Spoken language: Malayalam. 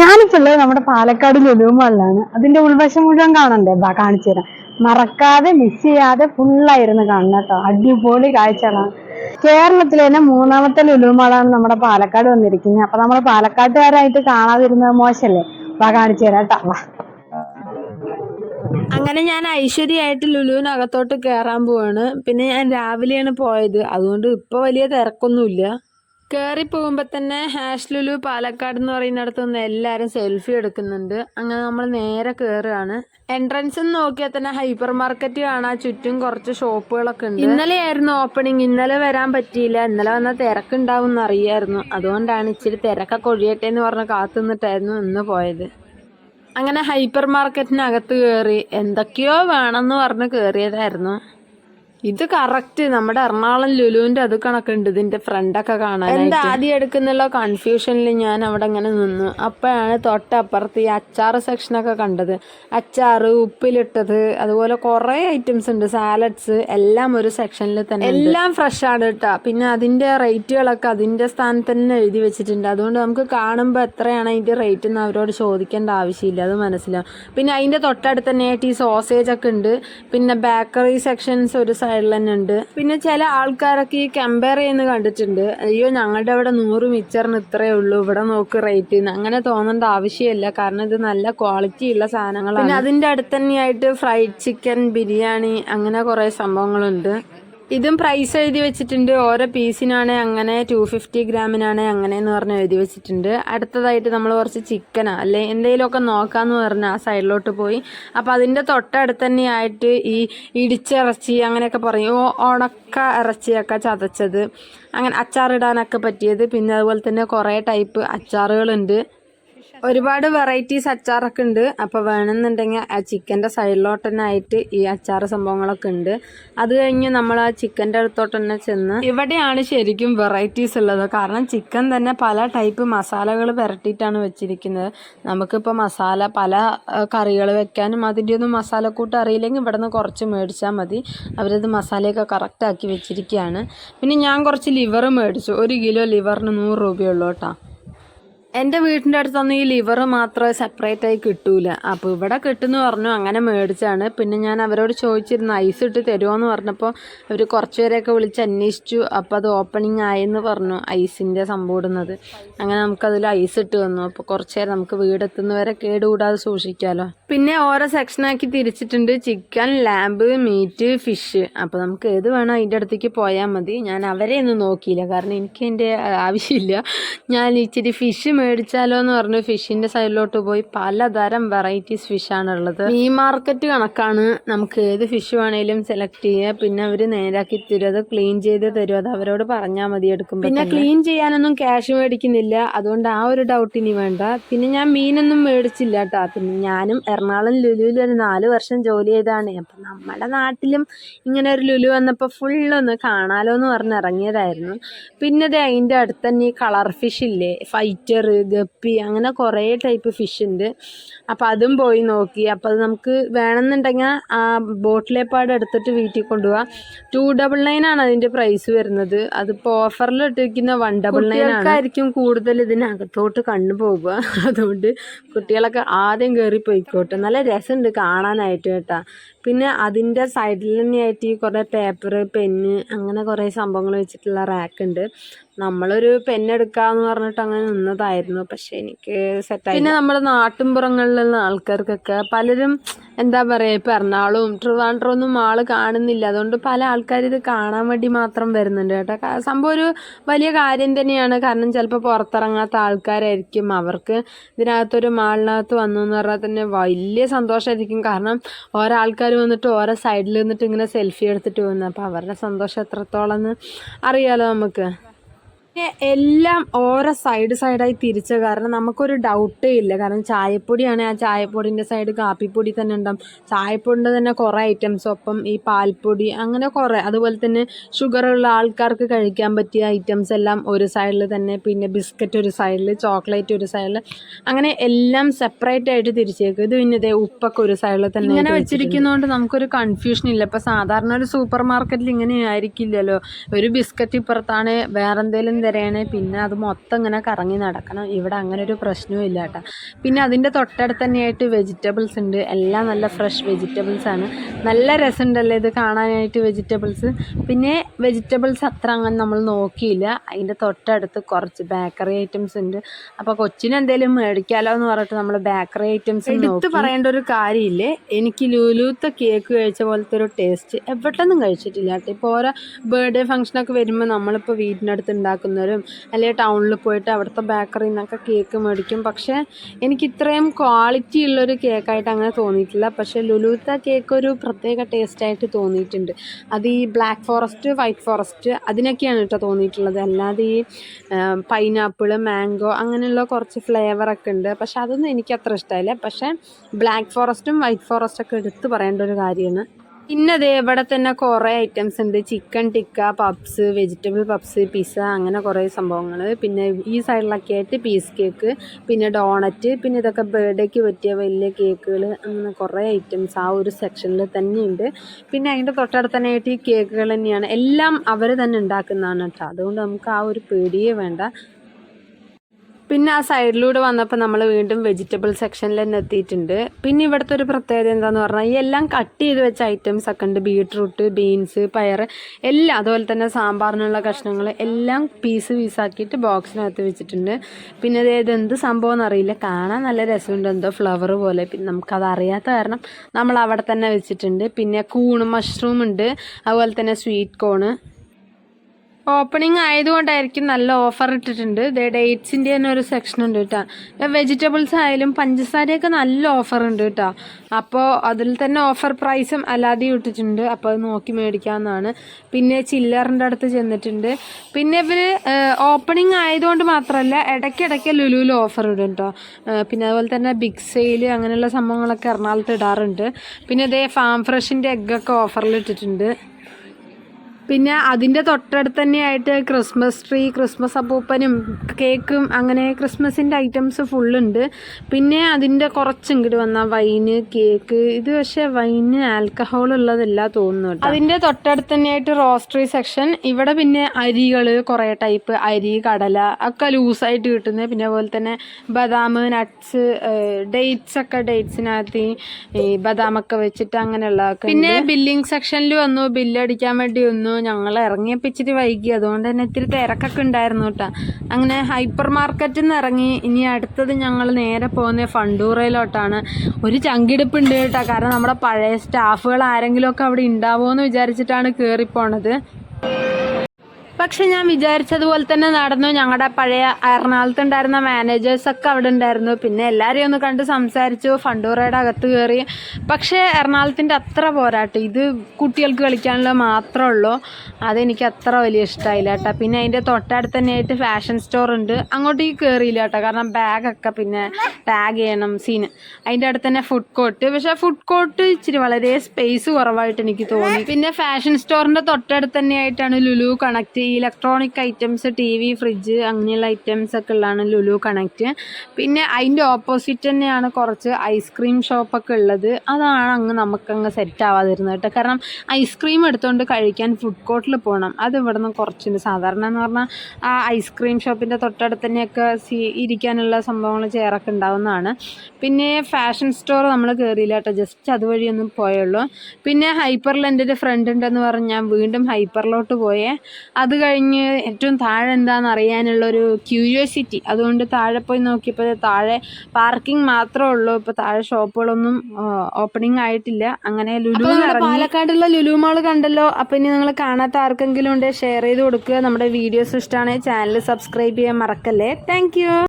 ഞാനിപ്പോ ഉള്ളത് നമ്മുടെ പാലക്കാട് ലുലുമാളിലാണ് അതിന്റെ ഉൾവശം മുഴുവൻ കാണണ്ടേ? ബാ കാണിച്ചു തരാം. മറക്കാതെ മിസ് ചെയ്യാതെ ഫുള്ളായിരുന്നു കാണണം കേട്ടോ. അടിപൊളി കാഴ്ചകളാണ്. കേരളത്തിലെ തന്നെ മൂന്നാമത്തെ ലുലുമാളാണ് നമ്മുടെ പാലക്കാട് വന്നിരിക്കുന്നത്. അപ്പൊ നമ്മൾ പാലക്കാട്ടുകാരായിട്ട് കാണാതിരുന്നത് മോശല്ലേ? ബാ കാണിച്ചു തരാം കേട്ടോ. വാ. അങ്ങനെ ഞാൻ ഐശ്വര്യമായിട്ട് ലുലുവിനകത്തോട്ട് കയറാൻ പോവാണ്. പിന്നെ ഞാൻ രാവിലെയാണ് പോയത്. അതുകൊണ്ട് ഇപ്പൊ വലിയ തിരക്കൊന്നുമില്ല. കയറി പോകുമ്പോൾ തന്നെ ഹാഷ് ലുലു പാലക്കാട് എന്ന് പറയുന്നിടത്ത് നിന്ന് എല്ലാവരും സെൽഫി എടുക്കുന്നുണ്ട്. അങ്ങനെ നമ്മൾ നേരെ കേറുകയാണ്. എൻട്രൻസ് നോക്കിയാൽ തന്നെ ഹൈപ്പർ മാർക്കറ്റ് കാണാൻ ചുറ്റും കുറച്ച് ഷോപ്പുകളൊക്കെ ഉണ്ട്. ഇന്നലെ ആയിരുന്നു ഓപ്പണിംഗ് ഇന്നലെ വരാൻ പറ്റിയില്ല. ഇന്നലെ വന്നാൽ തിരക്കുണ്ടാവും എന്ന് അറിയായിരുന്നു. അതുകൊണ്ടാണ് ഇച്ചിരി തിരക്കൊക്കെ ഒഴിയട്ടെ എന്ന് പറഞ്ഞ് കാത്തു നിന്നിട്ടായിരുന്നു ഇന്ന് പോയത്. അങ്ങനെ ഹൈപ്പർ മാർക്കറ്റിനകത്ത് കയറി എന്തൊക്കെയോ വേണമെന്ന് പറഞ്ഞ് കയറിയതായിരുന്നു ഇത് കറക്റ്റ് നമ്മുടെ എറണാകുളം ലുലുവിന്റെ അത് കണക്കുണ്ട്. ഇതിന്റെ ഫ്രണ്ടൊക്കെ കാണാൻ എന്താ ആദ്യം എടുക്കുന്നുള്ള കൺഫ്യൂഷനിൽ ഞാൻ അവിടെ ഇങ്ങനെ നിന്നു. അപ്പോഴാണ് തൊട്ടപ്പുറത്ത് ഈ അച്ചാറ് സെക്ഷനൊക്കെ കണ്ടത്. അച്ചാറ് ഉപ്പിലിട്ടത് അതുപോലെ കുറേ ഐറ്റംസ് ഉണ്ട്. സാലഡ്സ് എല്ലാം ഒരു സെക്ഷനിൽ തന്നെ എല്ലാം ഫ്രഷ് ആണ് കേട്ടോ പിന്നെ അതിന്റെ റേറ്റുകളൊക്കെ അതിന്റെ സ്ഥാനത്ത് തന്നെ എഴുതി വെച്ചിട്ടുണ്ട്. അതുകൊണ്ട് നമുക്ക് കാണുമ്പോൾ എത്രയാണ് അതിന്റെ റേറ്റ് എന്ന് അവരോട് ചോദിക്കേണ്ട ആവശ്യമില്ല. അത് മനസ്സിലാവും. പിന്നെ അതിന്റെ തൊട്ടടുത്ത് തന്നെ ഈ സോസേജ് ഒക്കെ ഉണ്ട്. പിന്നെ ബേക്കറി സെക്ഷൻസ് ഒരു സൈഡിൽ തന്നെ ഉണ്ട് പിന്നെ ചില ആൾക്കാരൊക്കെ ഈ കമ്പയർ ചെയ്യുന്ന കണ്ടിട്ടുണ്ട്. അയ്യോ ഞങ്ങളുടെ അവിടെ നൂറ് മിച്ചറിന് ഇത്രേ ഉള്ളൂ. ഇവിടെ നോക്ക് റേറ്റ് അങ്ങനെ തോന്നേണ്ട ആവശ്യമില്ല. കാരണം ഇത് നല്ല ക്വാളിറ്റി ഉള്ള സാധനങ്ങളാണ്. പിന്നെ അതിന്റെ അടുത്ത് തന്നെയായിട്ട് ഫ്രൈഡ് ചിക്കൻ ബിരിയാണി അങ്ങനെ കുറേ സംഭവങ്ങളുണ്ട്. ഇതും പ്രൈസ് എഴുതി വെച്ചിട്ടുണ്ട്. ഓരോ പീസിനാണ് അങ്ങനെ ടു ഫിഫ്റ്റി ഗ്രാമിനാണ് അങ്ങനെ എന്ന് പറഞ്ഞ് എഴുതി വെച്ചിട്ടുണ്ട്. അടുത്തതായിട്ട് നമ്മൾ കുറച്ച് ചിക്കനാ അല്ലെ എന്തെങ്കിലുമൊക്കെ നോക്കാന്ന് പറഞ്ഞ് ആ സൈഡിലോട്ട് പോയി. അപ്പം അതിന്റെ തൊട്ടടുത്ത് തന്നെയായിട്ട് ഈ ഇടിച്ചിറച്ചി അങ്ങനെയൊക്കെ പറയും. ഉണക്ക ഇറച്ചിയൊക്കെ ചതച്ചത്. അങ്ങനെ അച്ചാറിടാനൊക്കെ പറ്റിയത്. പിന്നെ അതുപോലെ തന്നെ കുറേ ടൈപ്പ് അച്ചാറുകളുണ്ട്. ഒരുപാട് വെറൈറ്റീസ് അച്ചാറൊക്കെ ഉണ്ട്. അപ്പോൾ വേണമെന്നുണ്ടെങ്കിൽ ആ ചിക്കന്റെ സൈഡിലോട്ട് തന്നെ ആയിട്ട് ഈ അച്ചാർ സംഭവങ്ങളൊക്കെ ഉണ്ട്. അത് കഴിഞ്ഞ് നമ്മൾ ആ ചിക്കന്റെ അടുത്തോട്ട് തന്നെ ചെന്ന് ഇവിടെയാണ് ശരിക്കും വെറൈറ്റീസ് ഉള്ളത്. കാരണം ചിക്കൻ തന്നെ പല ടൈപ്പ് മസാലകൾ പുരട്ടിയിട്ടാണ് വെച്ചിരിക്കുന്നത്. നമുക്കിപ്പോൾ മസാല പല കറികൾ വെക്കാനും അതിന്റെ ഒന്നും മസാലക്കൂട്ട് അറിയില്ലെങ്കിൽ ഇവിടെ നിന്ന് കുറച്ച് മേടിച്ചാൽ മതി. അവരത് മസാലയൊക്കെ കറക്റ്റാക്കി വെച്ചിരിക്കുകയാണ്. പിന്നെ ഞാൻ കുറച്ച് ലിവർ മേടിച്ചു. ഒരു കിലോ ലിവറിന് നൂറ് രൂപയുള്ളൂ കേട്ടോ. എന്റെ വീട്ടിന്റെ അടുത്തൊന്നും ഈ ലിവർ മാത്രമേ സെപ്പറേറ്റ് ആയി കിട്ടൂല. അപ്പോൾ ഇവിടെ കിട്ടുമെന്ന് പറഞ്ഞു അങ്ങനെ മേടിച്ചാണ്. പിന്നെ ഞാൻ അവരോട് ചോദിച്ചിരുന്നു ഐസ് ഇട്ട് തരുമോ എന്ന് പറഞ്ഞപ്പോൾ അവർ കുറച്ച് പേരെയൊക്കെ വിളിച്ച് അന്വേഷിച്ചു. അപ്പോൾ അത് ഓപ്പണിംഗ് ആയെന്ന് പറഞ്ഞു ഐസിന്റെ സംഭവം ഇടുന്നത്. അങ്ങനെ നമുക്കതിൽ ഐസ് ഇട്ട് വന്നു അപ്പോൾ കുറച്ച് നേരം നമുക്ക് വീടെത്തുന്നവരെ കേടുകൂടാതെ സൂക്ഷിക്കാമല്ലോ പിന്നെ ഓരോ സെക്ഷനാക്കി തിരിച്ചിട്ടുണ്ട്. ചിക്കൻ ലാമ്പ് മീറ്റ് ഫിഷ് അപ്പോൾ നമുക്ക് ഏത് വേണോ അതിന്റെ അടുത്തേക്ക് പോയാൽ മതി. ഞാൻ അവരെ ഒന്നും നോക്കിയില്ല. കാരണം എനിക്ക് എന്റെ ആവശ്യമില്ല. ഞാൻ ഇച്ചിരി ഫിഷ് മേടിച്ചാലോ എന്ന് പറഞ്ഞു ഫിഷിന്റെ സൈഡിലോട്ട് പോയി പലതരം വെറൈറ്റീസ് ഫിഷാണ് ഉള്ളത് മീൻ മാർക്കറ്റ് കണക്കാണ് നമുക്ക് ഏത് ഫിഷ് വേണേലും സെലക്ട് ചെയ്യുക. പിന്നെ അവർ നേരാക്കി തരും. അത് ക്ലീൻ ചെയ്ത് തരും. അത് അവരോട് പറഞ്ഞാൽ മതി എടുക്കും പിന്നെ ക്ലീൻ ചെയ്യാനൊന്നും ക്യാഷ് മേടിക്കുന്നില്ല. അതുകൊണ്ട് ആ ഒരു ഡൗട്ട് ഇനി വേണ്ട. പിന്നെ ഞാൻ മീനൊന്നും മേടിച്ചില്ല കേട്ടോ പിന്നെ ഞാനും എറണാകുളം ലുലുവിൽ ഒരു നാല് വർഷം ജോലി ചെയ്താണ് അപ്പം നമ്മുടെ നാട്ടിലും ഇങ്ങനെ ഒരു ലുലു വന്നപ്പോൾ ഫുള്ളൊന്ന് കാണാലോ എന്ന് പറഞ്ഞ് ഇറങ്ങിയതായിരുന്നു. പിന്നെ ദേ അതിന്റെ അടുത്ത് തന്നെ ഈ കളർ ഫിഷ് ഇല്ലേ? ഫൈറ്റർ ഗപ്പി അങ്ങനെ കുറേ ടൈപ്പ് ഫിഷ് ഉണ്ട് അപ്പോൾ അതും പോയി നോക്കി. അപ്പോൾ അത് നമുക്ക് വേണമെന്നുണ്ടെങ്കിൽ ആ ബോട്ടിലേപ്പാട് എടുത്തിട്ട് വീട്ടിൽ കൊണ്ടുപോകാം ടു ഡബിൾ നയൻ ആണ് അതിന്റെ പ്രൈസ് വരുന്നത്. അതിപ്പോൾ ഓഫറിൽ ഇട്ടിരിക്കുന്ന വൺ ഡബിൾ നയൻ ആയിരിക്കും കൂടുതൽ ഇതിനകത്തോട്ട് കണ്ണു പോകുക. അതുകൊണ്ട് കുട്ടികളൊക്കെ ആദ്യം കയറി പോയിക്കോട്ടെ നല്ല രസമുണ്ട് കാണാനായിട്ട് കേട്ടാ. പിന്നെ അതിന്റെ സൈഡിൽ തന്നെയായിട്ട് ഈ കുറേ പേപ്പർ പെന്ന് അങ്ങനെ കുറേ സംഭവങ്ങൾ വെച്ചിട്ടുള്ള റാക്ക് ഉണ്ട്. നമ്മളൊരു പെന്നെടുക്കാന്ന് പറഞ്ഞിട്ട് അങ്ങനെ നിന്നതായിരുന്നു. പക്ഷെ എനിക്ക് സെറ്റായി പിന്നെ നമ്മുടെ നാട്ടിൻപുറങ്ങളിലുള്ള ആൾക്കാർക്കൊക്കെ പലരും എന്താ പറയുക ഇപ്പം എറണാകുളവും ട്രിവാൻഡ്രം ഒന്നും ആൾ കാണുന്നില്ല. അതുകൊണ്ട് പല ആൾക്കാർ ഇത് കാണാൻ വേണ്ടി മാത്രം വരുന്നുണ്ട് കേട്ടോ. സംഭവം ഒരു വലിയ കാര്യം തന്നെയാണ്. കാരണം ചിലപ്പോൾ പുറത്തിറങ്ങാത്ത ആൾക്കാരായിരിക്കും. അവർക്ക് ഇതിനകത്തൊരു മാളിനകത്ത് വന്നു എന്ന് പറഞ്ഞാൽ തന്നെ വലിയ സന്തോഷമായിരിക്കും കാരണം ഓരോ ആൾക്കാർ വന്നിട്ട് ഓരോ സൈഡിൽ നിന്നിട്ട് ഇങ്ങനെ സെൽഫി എടുത്തിട്ട് പോകുന്നത് അപ്പോൾ അവരുടെ സന്തോഷം എത്രത്തോളം എന്ന് അറിയാലോ നമുക്ക്. എല്ലാം ഓരോ സൈഡ് സൈഡായി തിരിച്ച കാരണം നമുക്കൊരു ഡൗട്ടേ ഇല്ല. കാരണം ചായപ്പൊടിയാണ് ആ ചായപ്പൊടിന്റെ സൈഡ് കാപ്പിപ്പൊടി തന്നെ ഉണ്ടാവും. ചായപ്പൊടിന്റെ തന്നെ കുറേ ഐറ്റംസ് ഒപ്പം ഈ പാൽപ്പൊടി അങ്ങനെ കുറേ. അതുപോലെ തന്നെ ഷുഗറുള്ള ആൾക്കാർക്ക് കഴിക്കാൻ പറ്റിയ ഐറ്റംസ് എല്ലാം ഒരു സൈഡിൽ തന്നെ. പിന്നെ ബിസ്ക്കറ്റ് ഒരു സൈഡിൽ ചോക്ലേറ്റ് ഒരു സൈഡിൽ അങ്ങനെ എല്ലാം സെപ്പറേറ്റ് ആയിട്ട് തിരിച്ചേക്കും. ഇത് പിന്നെ ഇതേ ഉപ്പൊക്കെ ഒരു സൈഡിൽ തന്നെ ഇങ്ങനെ വെച്ചിരിക്കുന്നതുകൊണ്ട് നമുക്കൊരു കൺഫ്യൂഷൻ ഇല്ല. ഇപ്പം സാധാരണ ഒരു സൂപ്പർ മാർക്കറ്റിൽ ഇങ്ങനെ ആയിരിക്കില്ലല്ലോ. ഒരു ബിസ്ക്കറ്റ് ഇപ്പുറത്താണ് വേറെ എന്തെങ്കിലും പിന്നെ അത് മൊത്തം ഇങ്ങനെ കറങ്ങി നടക്കണം. ഇവിടെ അങ്ങനെ ഒരു പ്രശ്നവും ഇല്ല കേട്ടോ. പിന്നെ അതിന്റെ തൊട്ടടുത്ത് തന്നെയായിട്ട് വെജിറ്റബിൾസ് ഉണ്ട്. എല്ലാം നല്ല ഫ്രഷ് വെജിറ്റബിൾസ് ആണ്. നല്ല രസമുണ്ടല്ലേ ഇത് കാണാനായിട്ട് വെജിറ്റബിൾസ് പിന്നെ വെജിറ്റബിൾസ് അത്ര അങ്ങനെ നമ്മൾ നോക്കിയില്ല. അതിന്റെ തൊട്ടടുത്ത് കുറച്ച് ബേക്കറി ഐറ്റംസ് ഉണ്ട്. അപ്പോൾ കൊച്ചിന് എന്തെങ്കിലും മേടിക്കാലോ എന്ന് പറഞ്ഞിട്ട് നമ്മൾ ബേക്കറി ഐറ്റംസ് എടുത്ത് പറയേണ്ട ഒരു കാര്യമില്ലേ. എനിക്ക് ലൂലൂത്ത കേക്ക് കഴിച്ച പോലത്തെ ഒരു ടേസ്റ്റ് എവിടെയൊന്നും കഴിച്ചിട്ടില്ല കേട്ടോ. ഇപ്പോൾ ഓരോ ബർത്ത്ഡേ ഫംഗ്ഷനൊക്കെ വരുമ്പോൾ നമ്മളിപ്പോൾ വീടിനടുത്ത് ഉണ്ടാക്കുന്നവരും അല്ലെങ്കിൽ ടൗണിൽ പോയിട്ട് അവിടുത്തെ ബേക്കറിയിൽ നിന്നൊക്കെ കേക്ക് മേടിക്കും. പക്ഷേ എനിക്ക് ഇത്രയും ക്വാളിറ്റി ഉള്ളൊരു കേക്കായിട്ട് അങ്ങനെ തോന്നിയിട്ടില്ല. പക്ഷേ ലുലൂത്ത കേക്ക് ഒരു പ്രത്യേക ടേസ്റ്റായിട്ട് തോന്നിയിട്ടുണ്ട്. അത് ഈ ബ്ലാക്ക് ഫോറസ്റ്റ് വൈറ്റ് ഫോറസ്റ്റ് അതിനൊക്കെയാണ് കേട്ടോ തോന്നിയിട്ടുള്ളത്. അല്ലാതെ ഈ പൈനാപ്പിൾ മാംഗോ അങ്ങനെയുള്ള കുറച്ച് ഫ്ലേവറൊക്കെ ഉണ്ട്. പക്ഷെ അതൊന്നും എനിക്ക് അത്ര ഇഷ്ടമായില്ല. പക്ഷേ ബ്ലാക്ക് ഫോറസ്റ്റും വൈറ്റ് ഫോറസ്റ്റൊക്കെ എടുത്ത് പറയേണ്ട ഒരു കാര്യമാണ്. പിന്നെ ദേ ഇവിടെ തന്നെ കുറേ ഐറ്റംസ് ഉണ്ട്. Chicken tikka puffs vegetable puffs pizza അങ്ങനെ കുറേ സംഭവങ്ങൾ പിന്നെ ഈ സൈഡിലൊക്കെ ആയിട്ട് പീസ് കേക്ക് പിന്നെ ഡോണറ്റ് പിന്നെ ഇതൊക്കെ ബർത്ത്ഡേക്ക് പറ്റിയ വലിയ കേക്കുകൾ അങ്ങനെ കുറേ ഐറ്റംസ് ആ ഒരു സെക്ഷനിൽ തന്നെയുണ്ട്. പിന്നെ അതിന്റെ തൊട്ടടുത്ത് തന്നെ ആയിട്ട് ഈ കേക്കുകൾ തന്നെയാണ്. എല്ലാം അവർ തന്നെ ഉണ്ടാക്കുന്നതാണ് കേട്ടോ അതുകൊണ്ട് നമുക്ക് ആ ഒരു പേടിയേ വേണ്ട. പിന്നെ ആ സൈഡിലൂടെ വന്നപ്പോൾ നമ്മൾ വീണ്ടും വെജിറ്റബിൾ സെക്ഷനിൽ തന്നെ എത്തിയിട്ടുണ്ട്. പിന്നെ ഇവിടുത്തെ ഒരു പ്രത്യേകത എന്താണെന്ന് പറഞ്ഞാൽ ഈ എല്ലാം കട്ട് ചെയ്ത് വെച്ച ഐറ്റംസ് ഒക്കെ ഉണ്ട്. ബീട്രൂട്ട് ബീൻസ് പയർ എല്ലാം അതുപോലെ തന്നെ സാമ്പാറിനുള്ള കഷ്ണങ്ങൾ എല്ലാം പീസ് പീസാക്കിയിട്ട് ബോക്സിനകത്ത് വെച്ചിട്ടുണ്ട്. പിന്നെ അതായത് എന്ത് സംഭവം എന്നറിയില്ല. കാണാൻ നല്ല രസമുണ്ട്. എന്തോ ഫ്ലവർ പോലെ. പിന്നെ നമുക്കത് അറിയാത്ത കാരണം നമ്മൾ അവിടെ തന്നെ വെച്ചിട്ടുണ്ട്. പിന്നെ കൂണ് മഷ്റൂം ഉണ്ട്. അതുപോലെ തന്നെ സ്വീറ്റ് കോണ് ഓപ്പണിംഗ് ആയതുകൊണ്ടായിരിക്കും നല്ല ഓഫർ ഇട്ടിട്ടുണ്ട്. ദേ ഡേറ്റ്സിന്റെ തന്നെ ഒരു സെക്ഷൻ ഉണ്ട് കേട്ടോ. വെജിറ്റബിൾസ് ആയാലും പഞ്ചസാരയൊക്കെ നല്ല ഓഫർ ഉണ്ട് കേട്ടോ. അപ്പോൾ അതിൽ തന്നെ ഓഫർ പ്രൈസും അല്ലാതെയും ഇട്ടിട്ടുണ്ട്. അപ്പോൾ അത് നോക്കി മേടിക്കാവുന്നതാണ്. പിന്നെ ചില്ലറിന്റെ അടുത്ത് ചെന്നിട്ടുണ്ട്. പിന്നെ ഇവർ ഓപ്പണിംഗ് ആയതുകൊണ്ട് മാത്രമല്ല ഇടയ്ക്കിടയ്ക്ക് ലുലുവിൽ ഓഫർ ഇടും കേട്ടോ. പിന്നെ അതുപോലെ തന്നെ ബിഗ് സെയിൽ അങ്ങനെയുള്ള സംഭവങ്ങളൊക്കെ എറണാകുളത്ത് ഇടാറുണ്ട്. പിന്നെ ഇതേ ഫാം ഫ്രഷിന്റെ എഗ്ഗൊക്കെ ഓഫറിൽ ഇട്ടിട്ടുണ്ട്. പിന്നെ അതിന്റെ തൊട്ടടുത്ത് തന്നെയായിട്ട് ക്രിസ്മസ് ട്രീ ക്രിസ്മസ് അപ്പൂപ്പനും കേക്കും അങ്ങനെ ക്രിസ്മസിന്റെ ഐറ്റംസ് ഫുള്ളുണ്ട് പിന്നെ അതിന്റെ കുറച്ച് ഇങ്ങോട്ട് വന്ന വൈന് കേക്ക് ഇത് പക്ഷേ വൈന് ആൽക്കഹോൾ ഉള്ളതല്ല തോന്നുന്നു അതിന്റെ തൊട്ടടുത്ത് തന്നെയായിട്ട് റോസ്റ്ററി സെക്ഷൻ ഇവിടെ പിന്നെ അരികൾ കുറേ ടൈപ്പ് അരി കടല ഒക്കെ ലൂസായിട്ട് കിട്ടുന്നത് പിന്നെ അതുപോലെ തന്നെ ബദാം നട്ട്സ് ഡേറ്റ്സ് ഒക്കെ ഡേറ്റ്സിനകത്ത് ഈ ബദാമൊക്കെ വെച്ചിട്ട് അങ്ങനെയുള്ളതൊക്കെ പിന്നെ ബില്ലിംഗ് സെക്ഷനിൽ വന്നു. ബില്ലടിക്കാൻ വേണ്ടി വന്നു. ഞങ്ങൾ ഇറങ്ങിയപ്പോൾ ഇച്ചിരി വൈകി. അതുകൊണ്ട് തന്നെ ഇത്തിരി തിരക്കൊക്കെ ഉണ്ടായിരുന്നു കേട്ടോ. അങ്ങനെ ഹൈപ്പർ മാർക്കറ്റിൽ നിന്ന് ഇറങ്ങി. ഇനി അടുത്തത് ഞങ്ങൾ നേരെ പോകുന്നത് ഫണ്ടൂറയിലോട്ടാണ്. ഒരു ചങ്കിടിപ്പുണ്ട് കേട്ടോ. കാരണം നമ്മുടെ പഴയ സ്റ്റാഫുകൾ ആരെങ്കിലുമൊക്കെ അവിടെ ഉണ്ടാവുമോ എന്ന് വിചാരിച്ചിട്ടാണ് കയറിപ്പോണത് പക്ഷെ ഞാൻ വിചാരിച്ചതുപോലെ തന്നെ നടന്നു. ഞങ്ങളുടെ പഴയ എറണാകുളത്ത് ഉണ്ടായിരുന്ന മാനേജേഴ്സൊക്കെ അവിടെ ഉണ്ടായിരുന്നു. പിന്നെ എല്ലാവരെയും ഒന്ന് കണ്ട് സംസാരിച്ചു. ഫണ്ടൂറയുടെ അകത്ത് കയറി പക്ഷേ എറണാകുളത്തിന്റെ അത്ര പോരാട്ടം ഇത് കുട്ടികൾക്ക് കളിക്കാനുള്ള മാത്രമേ ഉള്ളൂ. അതെനിക്ക് അത്ര വലിയ ഇഷ്ടമായില്ല കേട്ടോ. പിന്നെ അതിന്റെ തൊട്ടടുത്ത് തന്നെ ആയിട്ട് ഫാഷൻ സ്റ്റോർ ഉണ്ട് അങ്ങോട്ടേക്ക് കയറിയില്ല കേട്ടോ. കാരണം ബാഗൊക്കെ പിന്നെ ടാഗ് ചെയ്യണം സീന് അതിന്റെ അടുത്ത് തന്നെ ഫുഡ് കോർട്ട് പക്ഷേ ഫുഡ് കോർട്ട് ഇച്ചിരി വളരെ സ്പേസ് കുറവായിട്ട് എനിക്ക് തോന്നി. പിന്നെ ഫാഷൻ സ്റ്റോറിന്റെ തൊട്ടടുത്ത് തന്നെയായിട്ടാണ് Lulu connect electronic items T V fridge അങ്ങനെയുള്ള ഐറ്റംസ് ഒക്കെ ഉള്ളതാണ് ലുലു കണക്റ്റ് പിന്നെ അതിന്റെ ഓപ്പോസിറ്റ് തന്നെയാണ് കുറച്ച് ഐസ്ക്രീം ഷോപ്പൊക്കെ ഉള്ളത്. അതാണ് അങ്ങ് നമുക്കങ്ങ് സെറ്റ് ആവാതിരുന്നത് കേട്ടോ. കാരണം ഐസ്ക്രീം എടുത്തുകൊണ്ട് കഴിക്കാൻ ഫുഡ് കോർട്ടിൽ പോകണം അത് ഇവിടെ നിന്ന് കുറച്ചുണ്ട്. സാധാരണ എന്ന് പറഞ്ഞാൽ ആ ഐസ്ക്രീം ഷോപ്പിന്റെ തൊട്ടടുത്ത് തന്നെയൊക്കെ സീ ഇരിക്കാനുള്ള സംഭവങ്ങൾ ചെയറൊക്കെ ഉണ്ടാവുന്നതാണ്. പിന്നെ ഫാഷൻ സ്റ്റോർ നമ്മൾ കയറിയില്ല കേട്ടോ. ജസ്റ്റ് അതുവഴി ഒന്നും പോയുള്ളൂ. പിന്നെ ഹൈപ്പറിൽ എന്റെ ഒരു ഫ്രണ്ട് ഉണ്ടെന്ന് പറഞ്ഞ് ഞാൻ വീണ്ടും ഹൈപ്പറിലോട്ട് പോയേ. അത് കഴിഞ്ഞ് ഏറ്റവും താഴെ എന്താണെന്ന് അറിയാനുള്ള ഒരു ക്യൂരിയോസിറ്റി അതുകൊണ്ട് താഴെ പോയി നോക്കിയപ്പോൾ താഴെ പാർക്കിംഗ് മാത്രമേ ഉള്ളൂ. ഇപ്പോൾ താഴെ ഷോപ്പുകളൊന്നും ഓപ്പണിംഗ് ആയിട്ടില്ല. അങ്ങനെ ലുലു പാലക്കാടുള്ള ലുലു മാൾ കണ്ടല്ലോ. അപ്പോൾ ഇനി നിങ്ങൾ കാണാത്ത ആർക്കെങ്കിലും ഉണ്ടെങ്കിൽ ഷെയർ ചെയ്ത് കൊടുക്കുക. നമ്മുടെ വീഡിയോസ് ഇഷ്ടമാണെങ്കിൽ ചാനൽ സബ്സ്ക്രൈബ് ചെയ്യാൻ മറക്കല്ലേ. താങ്ക്